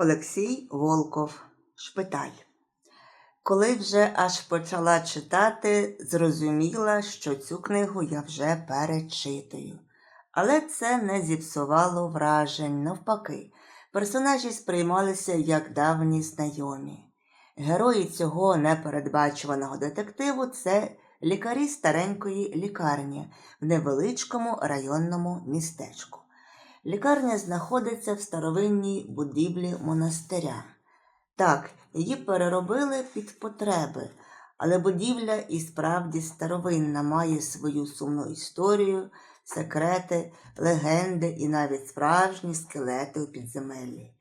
Олексій Волков Шпиталь. Коли вже аж почала читати, зрозуміла, що цю книгу я вже перечитую. Але це не зіпсувало вражень, навпаки, персонажі сприймалися як давні знайомі. Герої цього непередбачуваного детективу це лікарі старенької лікарні в невеличкому районному містечку. Лікарня знаходиться в старовинній будівлі монастиря. Так, її переробили під потреби, але будівля і справді старовинна має свою сумну історію, секрети, легенди і навіть справжні скелети у підземеллі.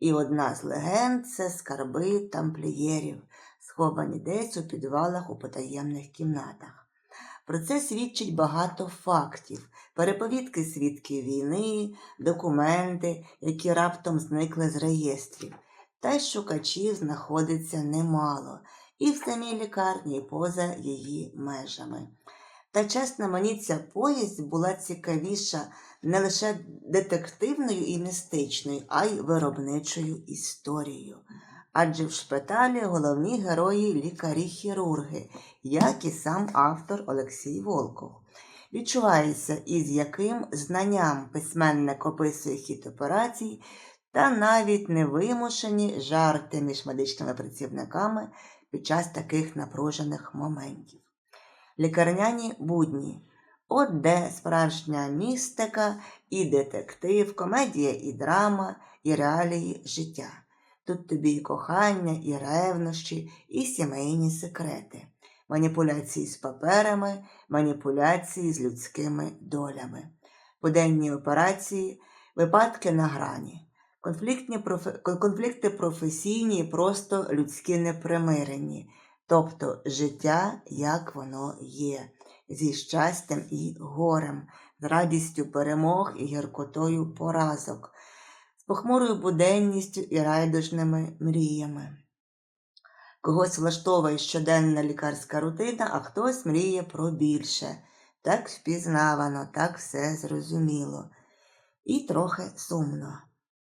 І одна з легенд це скарби тамплієрів, сховані десь у підвалах у потаємних кімнатах. Про це свідчить багато фактів, переповідки свідків війни, документи, які раптом зникли з реєстрів. Та й шукачів знаходиться немало, і в самій лікарні, і поза її межами. Та чесно, мені ця повість була цікавіша не лише детективною і містичною, а й виробничою історією. Адже в шпиталі головні герої лікарі-хірурги, як і сам автор Олексій Волков. Відчувається, із яким знанням письменник описує хід операцій та навіть невимушені жарти між медичними працівниками під час таких напружених моментів. Лікарняні будні. От де справжня містика і детектив, комедія і драма, і реалії життя. Тут тобі і кохання, і ревнощі, і сімейні секрети, маніпуляції з паперами, маніпуляції з людськими долями, буденні операції, випадки на грані, конфліктні профе... конфлікти професійні і просто людські непримирені, тобто життя, як воно є, зі щастям і горем, з радістю перемог і гіркотою поразок похмурою буденністю і райдужними мріями. Когось влаштовує щоденна лікарська рутина, а хтось мріє про більше. Так впізнавано, так все зрозуміло. І трохи сумно.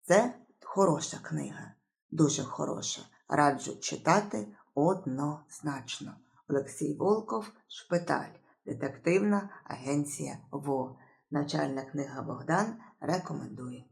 Це хороша книга, дуже хороша. Раджу читати однозначно. Олексій Волков, Шпиталь, детективна агенція ВО. Навчальна книга Богдан рекомендує.